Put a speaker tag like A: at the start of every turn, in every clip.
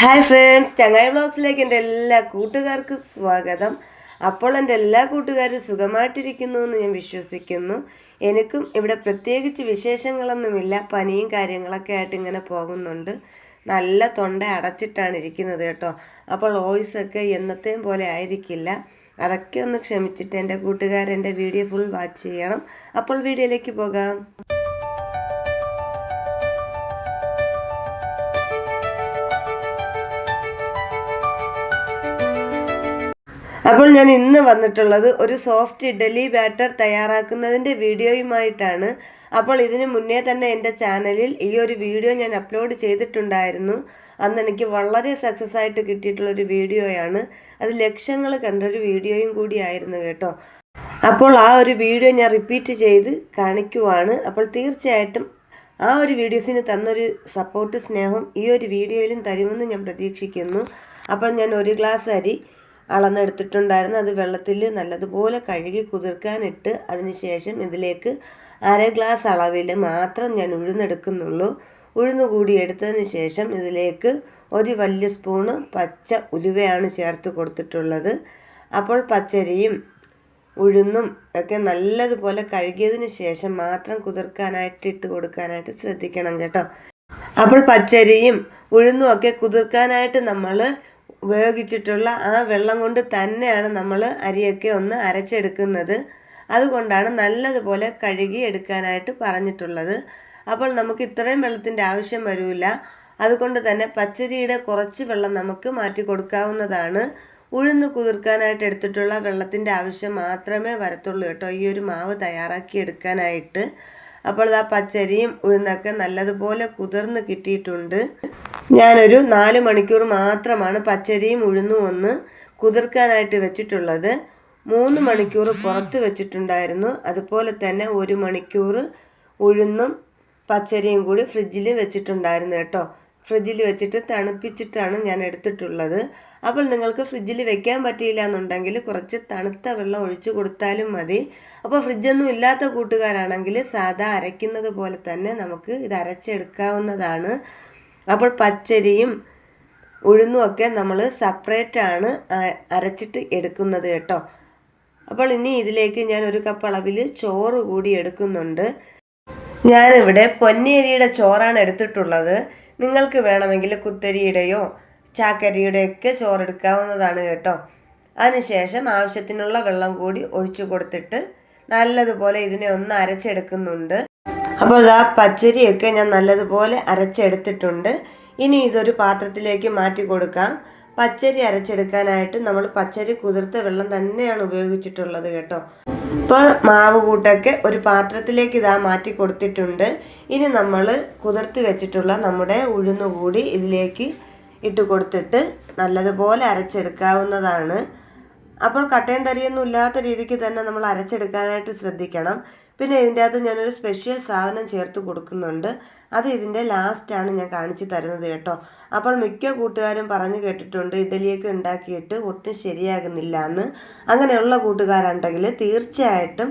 A: Hi friends ചങ്ങായി ബ്ലോഗ്സിലേക്ക് എന്റെ എല്ലാ കൂട്ടുകാർക്കും സ്വാഗതം. അപ്പോൾ എന്റെ എല്ലാ കൂട്ടുകാരും സുഖമായിട്ടിരിക്കുന്നു എന്ന് ഞാൻ വിശ്വസിക്കുന്നു. എനിക്കും ഇവിടെ പ്രത്യേകിച്ച് വിശേഷങ്ങളൊന്നുമില്ല. പനിയും കാര്യങ്ങളൊക്കെ ആയിട്ട് ഇങ്ങനെ പോകുന്നുണ്ട്. നല്ല തൊണ്ട അടച്ചിട്ടാണ് ഇരിക്കുന്നത് കേട്ടോ. അപ്പോൾ വോയിസൊക്കെ എന്നത്തെയും പോലെ ആയിരിക്കില്ല. അതൊക്കെ ഒന്ന് ക്ഷമിച്ചിട്ട് എന്റെ കൂട്ടുകാരെന്റെ വീഡിയോ ഫുൾ വാച്ച് ചെയ്യണം. അപ്പോൾ വീഡിയോയിലേക്ക് പോകാം. അപ്പോൾ ഞാൻ ഇന്ന് വന്നിട്ടുള്ളത് ഒരു സോഫ്റ്റ് ഇഡലി ബാറ്റർ തയ്യാറാക്കുന്നതിന്റെ വീഡിയോയുമായിട്ടാണ്. അപ്പോൾ ഇതിന് മുന്നേ തന്നെ എന്റെ ചാനലിൽ ഈ ഒരു വീഡിയോ ഞാൻ അപ്ലോഡ് ചെയ്തിട്ടുണ്ടായിരുന്നു. അന്ന് എനിക്ക് വളരെ സക്സസ് ആയിട്ട് കിട്ടിയിട്ടുള്ളൊരു വീഡിയോയാണ്. അത് ലക്ഷങ്ങൾ കണ്ടൊരു വീഡിയോയും കൂടിയായിരുന്നു കേട്ടോ. അപ്പോൾ ആ ഒരു വീഡിയോ ഞാൻ റിപ്പീറ്റ് ചെയ്ത് കാണിക്കുവാണ്. അപ്പോൾ തീർച്ചയായിട്ടും ആ ഒരു വീഡിയോസിന് തന്നൊരു സപ്പോർട്ട് സ്നേഹം ഈ ഒരു വീഡിയോയിലും തരുമെന്ന് ഞാൻ പ്രതീക്ഷിക്കുന്നു. അപ്പോൾ ഞാൻ ഒരു ഗ്ലാസ് അരി അളന്നെടുത്തിട്ടുണ്ടായിരുന്നു. അത് വെള്ളത്തിൽ നല്ലതുപോലെ കഴുകി കുതിർക്കാനിട്ട് അതിനുശേഷം ഇതിലേക്ക് അര ഗ്ലാസ് അളവിൽ മാത്രം ഞാൻ ഉഴുന്നെടുക്കുന്നുള്ളൂ. ഉഴുന്ന് കൂടി എടുത്തതിന് ശേഷം ഇതിലേക്ക് ഒരു വലിയ സ്പൂണ് പച്ച ഉലുവയാണ് ചേർത്ത് കൊടുത്തിട്ടുള്ളത്. അപ്പോൾ പച്ചരിയും ഉഴുന്നും ഒക്കെ നല്ലതുപോലെ കഴുകിയതിന് ശേഷം മാത്രം കുതിർക്കാനായിട്ട് ഇട്ട് കൊടുക്കാനായിട്ട് ശ്രദ്ധിക്കണം കേട്ടോ. അപ്പോൾ പച്ചരിയും ഉഴുന്നും ഒക്കെ കുതിർക്കാനായിട്ട് നമ്മൾ ഉപയോഗിച്ചിട്ടുള്ള ആ വെള്ളം കൊണ്ട് തന്നെയാണ് നമ്മൾ അരിയൊക്കെ ഒന്ന് അരച്ചെടുക്കുന്നത്. അതുകൊണ്ടാണ് നല്ലതുപോലെ കഴുകി എടുക്കാനായിട്ട് പറഞ്ഞിട്ടുള്ളത്. അപ്പോൾ നമുക്ക് ഇത്രയും വെള്ളത്തിന്റെ ആവശ്യം വരില്ല അതുകൊണ്ട് തന്നെ പച്ചരിയുടെ കുറച്ച് വെള്ളം നമുക്ക് മാറ്റി കൊടുക്കാവുന്നതാണ്. ഉഴുന്ന് കുതിർക്കാനായിട്ട് എടുത്തിട്ടുള്ള വെള്ളത്തിന്റെ ആവശ്യം മാത്രമേ വരത്തുള്ളൂ കേട്ടോ. ഈ ഒരു മാവ് തയ്യാറാക്കി എടുക്കാനായിട്ട്. അപ്പോൾ ആ പച്ചരിയും ഉഴുന്നൊക്കെ നല്ലതുപോലെ കുതിർന്ന് കിട്ടിയിട്ടുണ്ട്. ഞാനൊരു നാല് മണിക്കൂർ മാത്രമാണ് പച്ചരിയും ഉഴുന്നും ഒന്ന് കുതിർക്കാനായിട്ട് വെച്ചിട്ടുള്ളത്. മൂന്ന് മണിക്കൂർ പുറത്ത് വെച്ചിട്ടുണ്ടായിരുന്നു. അതുപോലെ തന്നെ ഒരു മണിക്കൂർ ഉഴുന്നും പച്ചരിയും കൂടി ഫ്രിഡ്ജിൽ വെച്ചിട്ടുണ്ടായിരുന്നു കേട്ടോ. ഫ്രിഡ്ജിൽ വെച്ചിട്ട് തണുപ്പിച്ചിട്ടാണ് ഞാൻ എടുത്തിട്ടുള്ളത്. അപ്പോൾ നിങ്ങൾക്ക് ഫ്രിഡ്ജിൽ വെക്കാൻ പറ്റിയില്ല എന്നുണ്ടെങ്കിൽ കുറച്ച് തണുത്ത വെള്ളം ഒഴിച്ചു കൊടുത്താലും മതി. അപ്പോൾ ഫ്രിഡ്ജൊന്നും ഇല്ലാത്ത കൂട്ടുകാരാണെങ്കിൽ സാധാ അരയ്ക്കുന്നത് പോലെ തന്നെ നമുക്ക് ഇത് അരച്ചെടുക്കാവുന്നതാണ്. അപ്പോൾ പച്ചരിയും ഉഴുന്നും ഒക്കെ നമ്മൾ സെപ്പറേറ്റ് ആണ് അരച്ചിട്ട് എടുക്കുന്നത് കേട്ടോ. അപ്പോൾ ഇനി ഇതിലേക്ക് ഞാൻ ഒരു കപ്പ് അളവിൽ ചോറ് കൂടി എടുക്കുന്നുണ്ട്. ഞാനിവിടെ പൊന്നിയരിയുടെ ചോറാണ് എടുത്തിട്ടുള്ളത്. നിങ്ങൾക്ക് വേണമെങ്കിൽ കുത്തരിയുടെയോ ചാക്കരിയുടെയൊക്കെ ചോറെടുക്കാവുന്നതാണ് കേട്ടോ. അതിനുശേഷം ആവശ്യത്തിനുള്ള വെള്ളം കൂടി ഒഴിച്ചു കൊടുത്തിട്ട് നല്ലതുപോലെ ഇതിനെ ഒന്ന് അരച്ചെടുക്കുന്നുണ്ട്. അപ്പോൾ ഇതാ പച്ചരിയൊക്കെ ഞാൻ നല്ലതുപോലെ അരച്ചെടുത്തിട്ടുണ്ട്. ഇനി ഇതൊരു പാത്രത്തിലേക്ക് മാറ്റി കൊടുക്കാം. പച്ചരി അരച്ചെടുക്കാനായിട്ട് നമ്മൾ പച്ചരി കുതിർത്ത വെള്ളം തന്നെയാണ് ഉപയോഗിച്ചിട്ടുള്ളത് കേട്ടോ. ഇപ്പോൾ മാവ് കൂട്ടൊക്കെ ഒരു പാത്രത്തിലേക്ക് ഇതാ മാറ്റി കൊടുത്തിട്ടുണ്ട്. ഇനി നമ്മൾ കുതിർത്ത് വെച്ചിട്ടുള്ള നമ്മുടെ ഉഴുന്നുകൂടി ഇതിലേക്ക് ഇട്ട് കൊടുത്തിട്ട് നല്ലതുപോലെ അരച്ചെടുക്കാവുന്നതാണ്. അപ്പോൾ കട്ടയും തരിയൊന്നും ഇല്ലാത്ത രീതിക്ക് തന്നെ നമ്മൾ അരച്ചെടുക്കാനായിട്ട് ശ്രദ്ധിക്കണം. പിന്നെ ഇതിന്റെ അകത്ത് ഞാനൊരു സ്പെഷ്യൽ സാധനം ചേർത്ത് കൊടുക്കുന്നുണ്ട്. അത് ഇതിന്റെ ലാസ്റ്റാണ് ഞാൻ കാണിച്ചു തരുന്നത് കേട്ടോ. അപ്പോൾ മിക്ക കൂട്ടുകാരും പറഞ്ഞു കേട്ടിട്ടുണ്ട് ഇഡലിയൊക്കെ ഉണ്ടാക്കിയിട്ട് ഒട്ടും ശരിയാകുന്നില്ല എന്ന്. അങ്ങനെയുള്ള കൂട്ടുകാരുണ്ടെങ്കിൽ തീർച്ചയായിട്ടും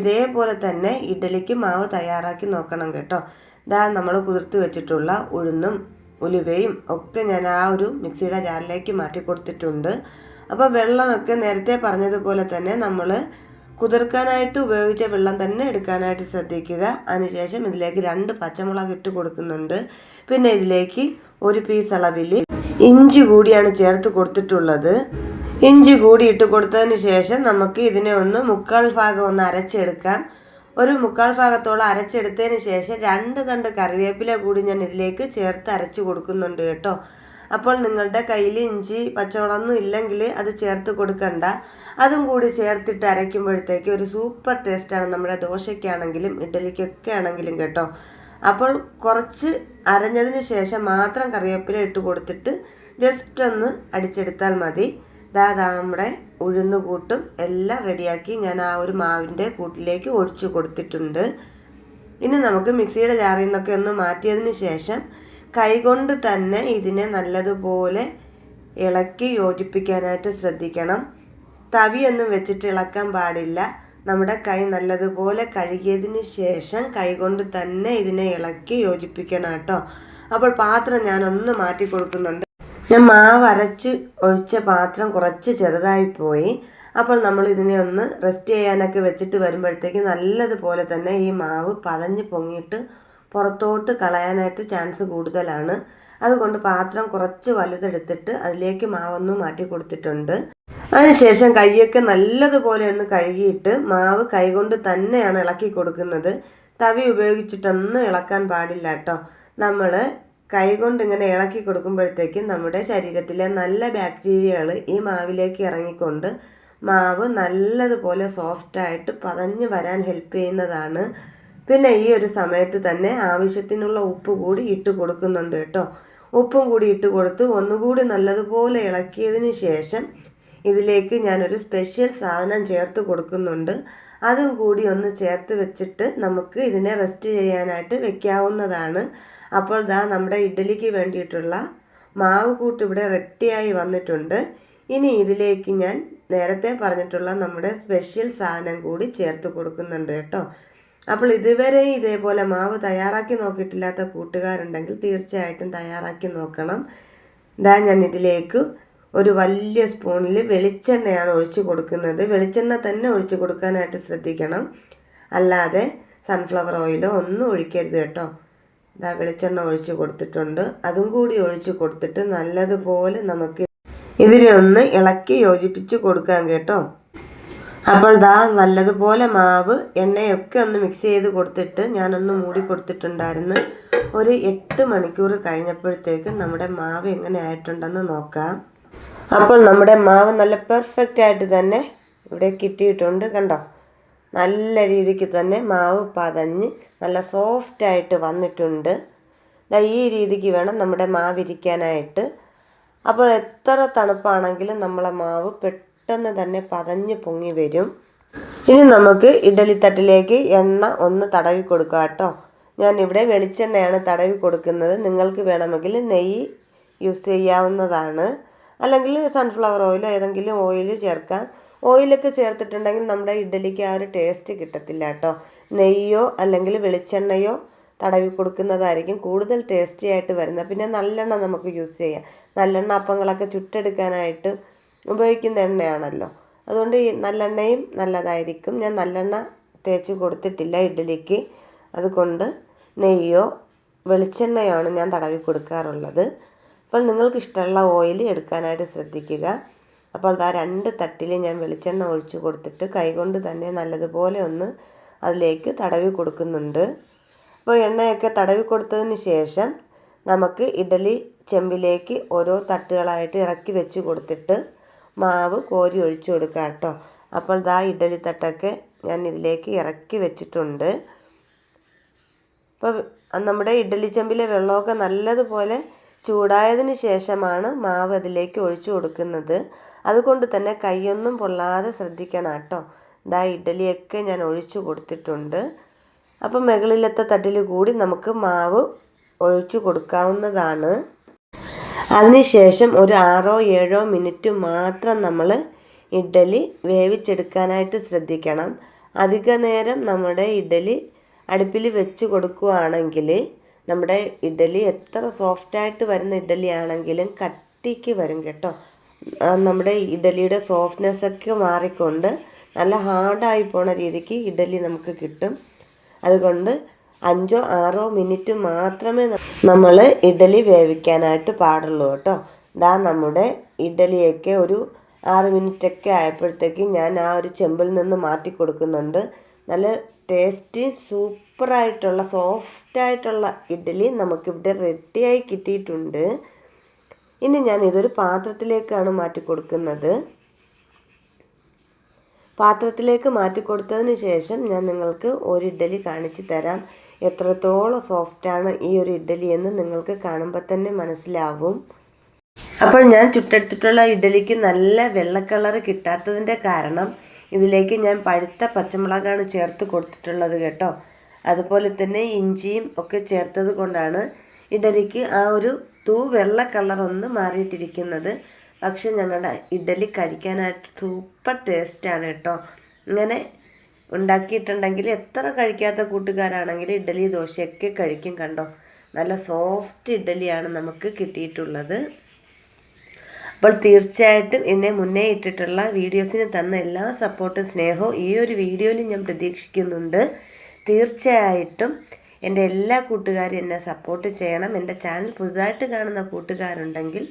A: ഇതേപോലെ തന്നെ ഇഡലിക്ക് മാവ് തയ്യാറാക്കി നോക്കണം കേട്ടോ. ഇതാ നമ്മൾ കുതിർത്ത് വെച്ചിട്ടുള്ള ഉഴുന്നും ഉലുവയും ഒക്കെ ഞാൻ ആ ഒരു മിക്സിയുടെ ജാറിലേക്ക് മാറ്റി കൊടുത്തിട്ടുണ്ട്. അപ്പോൾ വെള്ളമൊക്കെ നേരത്തെ പറഞ്ഞതുപോലെ തന്നെ നമ്മൾ കുതിർക്കാനായിട്ട് ഉപയോഗിച്ച വെള്ളം തന്നെ എടുക്കാനായിട്ട് ശ്രദ്ധിക്കുക. അതിനുശേഷം ഇതിലേക്ക് രണ്ട് പച്ചമുളക് ഇട്ട് കൊടുക്കുന്നുണ്ട്. പിന്നെ ഇതിലേക്ക് ഒരു പീസ് അളവിൽ ഇഞ്ചി കൂടിയാണ് ചേർത്ത് കൊടുത്തിട്ടുള്ളത്. ഇഞ്ചി കൂടി ഇട്ട് കൊടുത്തതിന് ശേഷം നമുക്ക് ഇതിനെ ഒന്ന് മുക്കാൽ ഭാഗം ഒന്ന് അരച്ചെടുക്കാം. ഒരു മുക്കാൽ ഭാഗത്തോളം അരച്ചെടുത്തതിന് ശേഷം രണ്ട് തണ്ട് കറിവേപ്പില കൂടി ഞാൻ ഇതിലേക്ക് ചേർത്ത് അരച്ച് കൊടുക്കുന്നുണ്ട് കേട്ടോ. അപ്പോൾ നിങ്ങളുടെ കയ്യിൽ ഇഞ്ചി പച്ചമുളകൊന്നും ഇല്ലെങ്കിൽ അത് ചേർത്ത് കൊടുക്കണ്ട. അതും കൂടി ചേർത്തിട്ട് അരയ്ക്കുമ്പോഴത്തേക്ക് ഒരു സൂപ്പർ ടേസ്റ്റാണ് നമ്മുടെ ദോശയ്ക്കാണെങ്കിലും ഇഡലിക്കൊക്കെ ആണെങ്കിലും കേട്ടോ. അപ്പോൾ കുറച്ച് അരഞ്ഞതിന് ശേഷം മാത്രം കറിവേപ്പില ഇട്ട് കൊടുത്തിട്ട് ജസ്റ്റ് ഒന്ന് അടിച്ചെടുത്താൽ മതി. ദാ നമ്മുടെ ഉഴുന്ന് കൂട്ടും എല്ലാം റെഡിയാക്കി ഞാൻ ആ ഒരു മാവിന്റെ കൂട്ടിലേക്ക് ഒഴിച്ചു കൊടുത്തിട്ടുണ്ട്. ഇനി നമുക്ക് മിക്സിയുടെ ജാറിൽ നിന്നൊക്കെ ഒന്ന് മാറ്റിയതിന് ശേഷം കൈകൊണ്ട് തന്നെ ഇതിനെ നല്ലതുപോലെ ഇളക്കി യോജിപ്പിക്കാനായിട്ട് ശ്രദ്ധിക്കണം. തവിയൊന്നും വെച്ചിട്ട് ഇളക്കാൻ പാടില്ല. നമ്മുടെ കൈ നല്ലതുപോലെ കഴുകിയതിന് ശേഷം കൈകൊണ്ട് തന്നെ ഇതിനെ ഇളക്കി യോജിപ്പിക്കണം കേട്ടോ. അപ്പോൾ പാത്രം ഞാനൊന്ന് മാറ്റി കൊടുക്കുന്നുണ്ട്. ഞാൻ മാവ് അരച്ച് ഒഴിച്ച പാത്രം കുറച്ച് ചെറുതായി പോയി. അപ്പോൾ നമ്മൾ ഇതിനെ ഒന്ന് റെസ്റ്റ് ചെയ്യാനൊക്കെ വെച്ചിട്ട് വരുമ്പോഴത്തേക്ക് നല്ലതുപോലെ തന്നെ ഈ മാവ് പതഞ്ഞ് പൊങ്ങിയിട്ട് പുറത്തോട്ട് കളയാനായിട്ട് ചാൻസ് കൂടുതലാണ്. അതുകൊണ്ട് പാത്രം കുറച്ച് വലുതെടുത്തിട്ട് അതിലേക്ക് മാവൊന്ന് മാറ്റി കൊടുത്തിട്ടുണ്ട്. അതിനുശേഷം കൈയൊക്കെ നല്ലതുപോലെ ഒന്ന് കഴുകിയിട്ട് മാവ് കൈകൊണ്ട് തന്നെയാണ് ഇളക്കി കൊടുക്കുന്നത്. തവി ഉപയോഗിച്ചിട്ടൊന്നും ഇളക്കാൻ പാടില്ല കേട്ടോ. നമ്മൾ കൈകൊണ്ട് ഇങ്ങനെ ഇളക്കി കൊടുക്കുമ്പോഴത്തേക്കും നമ്മുടെ ശരീരത്തിലെ നല്ല ബാക്ടീരിയകൾ ഈ മാവിലേക്ക് ഇറങ്ങിക്കൊണ്ട് മാവ് നല്ലതുപോലെ സോഫ്റ്റായിട്ട് പതഞ്ഞ് വരാൻ ഹെൽപ്പ് ചെയ്യുന്നതാണ്. പിന്നെ ഈ ഒരു സമയത്ത് തന്നെ ആവശ്യത്തിനുള്ള ഉപ്പ് കൂടി ഇട്ട് കൊടുക്കുന്നുണ്ട് കേട്ടോ. ഉപ്പും കൂടി ഇട്ട് കൊടുത്ത്. ഒന്നുകൂടി നല്ലതുപോലെ ഇളക്കിയതിന് ശേഷം ഇതിലേക്ക് ഞാനൊരു സ്പെഷ്യൽ സാധനം ചേർത്ത് കൊടുക്കുന്നുണ്ട്. അതും കൂടി ഒന്ന് ചേർത്ത് വെച്ചിട്ട് നമുക്ക് ഇതിനെ റെസ്റ്റ് ചെയ്യാനായിട്ട് വെക്കാവുന്നതാണ്. അപ്പോൾ ദാ നമ്മുടെ ഇഡ്ഡലിക്ക് വേണ്ടിയിട്ടുള്ള മാവ് കൂട്ട് ഇവിടെ റെഡിയായി വന്നിട്ടുണ്ട്. ഇനി ഇതിലേക്ക് ഞാൻ നേരത്തെ പറഞ്ഞിട്ടുള്ള നമ്മുടെ സ്പെഷ്യൽ സാധനം കൂടി ചേർത്ത് കൊടുക്കുന്നുണ്ട് കേട്ടോ. അപ്പോൾ ഇതുവരെ ഇതേപോലെ മാവ് തയ്യാറാക്കി നോക്കിയിട്ടില്ലാത്ത കൂട്ടുകാരുണ്ടെങ്കിൽ തീർച്ചയായിട്ടും തയ്യാറാക്കി നോക്കണം. ഇതാ ഞാൻ ഇതിലേക്ക് ഒരു വലിയ സ്പൂണിൽ വെളിച്ചെണ്ണയാണ് ഒഴിച്ചു കൊടുക്കുന്നത്. വെളിച്ചെണ്ണ തന്നെ ഒഴിച്ചു കൊടുക്കാനായിട്ട് ശ്രദ്ധിക്കണം. അല്ലാതെ സൺഫ്ലവർ ഓയിലോ ഒന്നും ഒഴിക്കരുത് കേട്ടോ. ഇതാ വെളിച്ചെണ്ണ ഒഴിച്ചു കൊടുത്തിട്ടുണ്ട്. അതും കൂടി ഒഴിച്ചു കൊടുത്തിട്ട് നല്ലതുപോലെ നമുക്ക് ഇതിനെ ഒന്ന് ഇളക്കി യോജിപ്പിച്ച് കൊടുക്കാം കേട്ടോ. അപ്പോൾ ദാ നല്ലതുപോലെ മാവ് എണ്ണയൊക്കെ ഒന്ന് മിക്സ് ചെയ്ത് കൊടുത്തിട്ട് ഞാനൊന്ന് മൂടി കൊടുത്തിട്ടുണ്ടായിരുന്നു. ഒരു എട്ട് മണിക്കൂർ കഴിഞ്ഞപ്പോഴത്തേക്കും നമ്മുടെ മാവ് എങ്ങനെ ആയിട്ടുണ്ടെന്ന് നോക്കാം. അപ്പോൾ നമ്മുടെ മാവ് നല്ല പെർഫെക്റ്റ് ആയിട്ട് തന്നെ ഇവിടെ കിട്ടിയിട്ടുണ്ട് കണ്ടോ? നല്ല രീതിക്ക് തന്നെ മാവ് പതഞ്ഞ് നല്ല സോഫ്റ്റായിട്ട് വന്നിട്ടുണ്ട്. ഈ രീതിക്ക് വേണം നമ്മുടെ മാവ് ഇരിക്കാനായിട്ട് അപ്പോൾ എത്ര തണുപ്പാണെങ്കിലും നമ്മളെ മാവ് പെട്ടെന്ന് തന്നെ പതഞ്ഞ് പൊങ്ങി വരും. ഇനി നമുക്ക് ഇഡലിത്തട്ടിലേക്ക് എണ്ണ ഒന്ന് തടവി കൊടുക്കാം കേട്ടോ. ഞാനിവിടെ വെളിച്ചെണ്ണയാണ് തടവി കൊടുക്കുന്നത്. നിങ്ങൾക്ക് വേണമെങ്കിൽ നെയ്യ് യൂസ് ചെയ്യാവുന്നതാണ്. അല്ലെങ്കിൽ സൺഫ്ലവർ ഓയിലോ ഏതെങ്കിലും ഓയിൽ ചേർക്കാം. ഓയിലൊക്കെ ചേർത്തിട്ടുണ്ടെങ്കിൽ നമ്മുടെ ഇഡലിക്ക് ആ ഒരു ടേസ്റ്റ് കിട്ടത്തില്ല കേട്ടോ. നെയ്യോ അല്ലെങ്കിൽ വെളിച്ചെണ്ണയോ തടവി കൊടുക്കുന്നതായിരിക്കും കൂടുതൽ ടേസ്റ്റി ആയിട്ട് വരുന്നത്. പിന്നെ നല്ലെണ്ണ നമുക്ക് യൂസ് ചെയ്യാം. നല്ലെണ്ണ അപ്പങ്ങളൊക്കെ ചുട്ടെടുക്കാനായിട്ട് ഉപയോഗിക്കുന്ന എണ്ണയാണല്ലോ. അതുകൊണ്ട് ഈ നല്ലെണ്ണയും നല്ലതായിരിക്കും. ഞാൻ നല്ലെണ്ണ തേച്ച് കൊടുത്തിട്ടില്ല ഇഡ്ഡലിക്ക്. അതുകൊണ്ട് നെയ്യോ വെളിച്ചെണ്ണയാണ് ഞാൻ തടവി കൊടുക്കാറുള്ളത്. അപ്പോൾ നിങ്ങൾക്ക് ഇഷ്ടമുള്ള ഓയിൽ എടുക്കാനായിട്ട് ശ്രദ്ധിക്കുക. അപ്പോൾ ആ രണ്ട് തട്ടിൽ ഞാൻ വെളിച്ചെണ്ണ ഒഴിച്ച് കൊടുത്തിട്ട് കൈകൊണ്ട് തന്നെ നല്ലതുപോലെ ഒന്ന് അതിലേക്ക് തടവി കൊടുക്കുന്നുണ്ട്. അപ്പോൾ എണ്ണയൊക്കെ തടവി കൊടുത്തതിന് ശേഷം നമുക്ക് ഇഡലി ചെമ്പിലേക്ക് ഓരോ തട്ടുകളായിട്ട് ഇറക്കി വെച്ച് കൊടുത്തിട്ട് മാവ് കോരി ഒഴിച്ചു കൊടുക്കുക കേട്ടോ. അപ്പോൾ ദാ ഇഡലി തട്ടൊക്കെ ഞാൻ ഇതിലേക്ക് ഇറക്കി വെച്ചിട്ടുണ്ട്. അപ്പോൾ നമ്മുടെ ഇഡലി ചെമ്പിലെ വെള്ളമൊക്കെ നല്ലതുപോലെ ചൂടായതിന് ശേഷമാണ് മാവ് അതിലേക്ക് ഒഴിച്ചു കൊടുക്കുന്നത്. അതുകൊണ്ട് തന്നെ കൈയൊന്നും പൊള്ളാതെ ശ്രദ്ധിക്കണം കേട്ടോ. ദാ ഇഡലിയൊക്കെ ഞാൻ ഒഴിച്ചു കൊടുത്തിട്ടുണ്ട്. അപ്പം മുകളിലത്തെ തട്ടിൽ കൂടി നമുക്ക് മാവ് ഒഴിച്ചു കൊടുക്കാവുന്നതാണ്. അതിനുശേഷം ഒരു ആറോ ഏഴോ മിനിറ്റ് മാത്രം നമ്മൾ ഇഡ്ഡലി വേവിച്ചെടുക്കാനായിട്ട് ശ്രദ്ധിക്കണം. അധിക നേരം നമ്മുടെ ഇഡ്ഡലി അടുപ്പിൽ വെച്ച് കൊടുക്കുകയാണെങ്കിൽ നമ്മുടെ ഇഡ്ഡലി എത്ര സോഫ്റ്റായിട്ട് വരുന്ന ഇഡ്ഡലി ആണെങ്കിലും കട്ടിക്ക് വരും കേട്ടോ. നമ്മുടെ ഇഡ്ഡലിയുടെ സോഫ്റ്റ്നെസ്സൊക്കെ മാറിക്കൊണ്ട് നല്ല ഹാർഡായി പോണ രീതിക്ക് ഇഡ്ഡലി നമുക്ക് കിട്ടും. അതുകൊണ്ട് അഞ്ചോ ആറോ മിനിറ്റ് മാത്രമേ നമ്മൾ ഇഡലി വേവിക്കാനായിട്ട് പാടുള്ളൂ കേട്ടോ. ഇതാ നമ്മുടെ ഇഡലിയൊക്കെ ഒരു ആറ് മിനിറ്റൊക്കെ ആയപ്പോഴത്തേക്ക് ഞാൻ ആ ഒരു ചെമ്പിൽ നിന്ന് മാറ്റി കൊടുക്കുന്നുണ്ട്. നല്ല ടേസ്റ്റി സൂപ്പറായിട്ടുള്ള സോഫ്റ്റായിട്ടുള്ള ഇഡലി നമുക്കിവിടെ റെഡിയായി കിട്ടിയിട്ടുണ്ട്. ഇനി ഞാൻ ഇതൊരു പാത്രത്തിലേക്കാണ് മാറ്റി കൊടുക്കുന്നത്. പാത്രത്തിലേക്ക് മാറ്റി കൊടുത്തതിന് ശേഷം ഞാൻ നിങ്ങൾക്ക് ഒരു ഇഡ്ഡലി കാണിച്ചു തരാം. എത്രത്തോളം സോഫ്റ്റാണ് ഈ ഒരു ഇഡ്ഡലി എന്ന് നിങ്ങൾക്ക് കാണുമ്പോൾ തന്നെ മനസ്സിലാവും. അപ്പോൾ ഞാൻ ചുട്ടെടുത്തിട്ടുള്ള ഇഡ്ഡലിക്ക് നല്ല വെള്ള കളർ കിട്ടാത്തതിന്റെ കാരണം ഇതിലേക്ക് ഞാൻ പഴുത്ത പച്ചമുളകാണ് ചേർത്ത് കൊടുത്തിട്ടുള്ളത് കേട്ടോ. അതുപോലെ തന്നെ ഇഞ്ചിയും ഒക്കെ ചേർത്തത് കൊണ്ടാണ് ഇഡലിക്ക് ആ ഒരു തൂ വെള്ള കളറൊന്ന് മാറിയിട്ടിരിക്കുന്നത്. പക്ഷെ ഞങ്ങളുടെ ഇഡലി കഴിക്കാനായിട്ട് സൂപ്പർ ടേസ്റ്റാണ് കേട്ടോ. ഇങ്ങനെ ഉണ്ടാക്കിയിട്ടുണ്ടെങ്കിൽ എത്ര കഴിക്കാത്ത കൂട്ടുകാരാണെങ്കിൽ ഇഡ്ഡലി ദോശയൊക്കെ കഴിക്കും കണ്ടോ? നല്ല സോഫ്റ്റ് ഇഡലിയാണ് നമുക്ക് കിട്ടിയിട്ടുള്ളത്. അപ്പോൾ തീർച്ചയായിട്ടും എന്നെ മുന്നേ ഇട്ടിട്ടുള്ള വീഡിയോസിന് തന്ന എല്ലാ സപ്പോർട്ടും സ്നേഹവും ഈ ഒരു വീഡിയോയിൽ ഞാൻ പ്രതീക്ഷിക്കുന്നുണ്ട്. തീർച്ചയായിട്ടും എന്റെ എല്ലാ കൂട്ടുകാരും എന്നെ സപ്പോർട്ട് ചെയ്യണം. എന്റെ ചാനൽ പുതുതായിട്ട് കാണുന്ന കൂട്ടുകാരുണ്ടെങ്കിൽ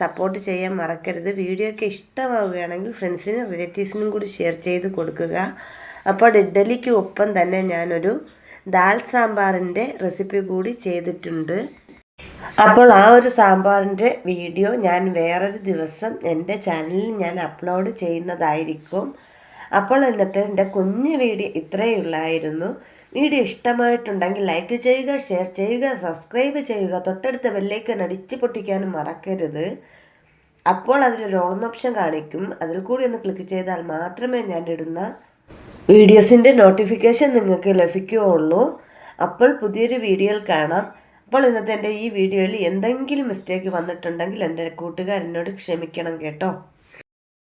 A: സപ്പോർട്ട് ചെയ്യാൻ മറക്കരുത്. വീഡിയോ ഒക്കെ ഇഷ്ടമാവുകയാണെങ്കിൽ ഫ്രണ്ട്സിനും റിലേറ്റീവ്സിനും കൂടി ഷെയർ ചെയ്ത് കൊടുക്കുക. അപ്പോൾ ഇഡ്ഡലിക്ക് ഒപ്പം തന്നെ ഞാനൊരു ദാൽ സാമ്പാറിന്റെ റെസിപ്പി കൂടി ചെയ്തിട്ടുണ്ട്. അപ്പോൾ ആ ഒരു സാമ്പാറിന്റെ വീഡിയോ ഞാൻ വേറൊരു ദിവസം എന്റെ ചാനലിൽ ഞാൻ അപ്ലോഡ് ചെയ്യുന്നതായിരിക്കും. അപ്പോൾ എന്നിട്ട് എന്റെ കുഞ്ഞു വീഡിയോ ഇത്രയേ ഉള്ളായിരുന്നു. വീഡിയോ ഇഷ്ടമായിട്ടുണ്ടെങ്കിൽ ലൈക്ക് ചെയ്യുക ഷെയർ ചെയ്യുക സബ്സ്ക്രൈബ് ചെയ്യുക തൊട്ടടുത്ത ബെല്ലേക്കൻ അടിച്ചു പൊട്ടിക്കാനും മറക്കരുത്. അപ്പോൾ അതിലൊരു ഓൺ ഓപ്ഷൻ കാണിക്കും. അതിൽ കൂടി ഒന്ന് ക്ലിക്ക് ചെയ്താൽ മാത്രമേ ഞാൻ ഇടുന്ന വീഡിയോസിന്റെ നോട്ടിഫിക്കേഷൻ നിങ്ങൾക്ക് ലഭിക്കുകയുള്ളൂ. അപ്പോൾ പുതിയൊരു വീഡിയോയിൽ കാണാം. അപ്പോൾ ഇന്നത്തെ എന്റെ ഈ വീഡിയോയിൽ എന്തെങ്കിലും മിസ്റ്റേക്ക് വന്നിട്ടുണ്ടെങ്കിൽ എന്റെ കൂട്ടുകാരനോട് ക്ഷമിക്കണം കേട്ടോ.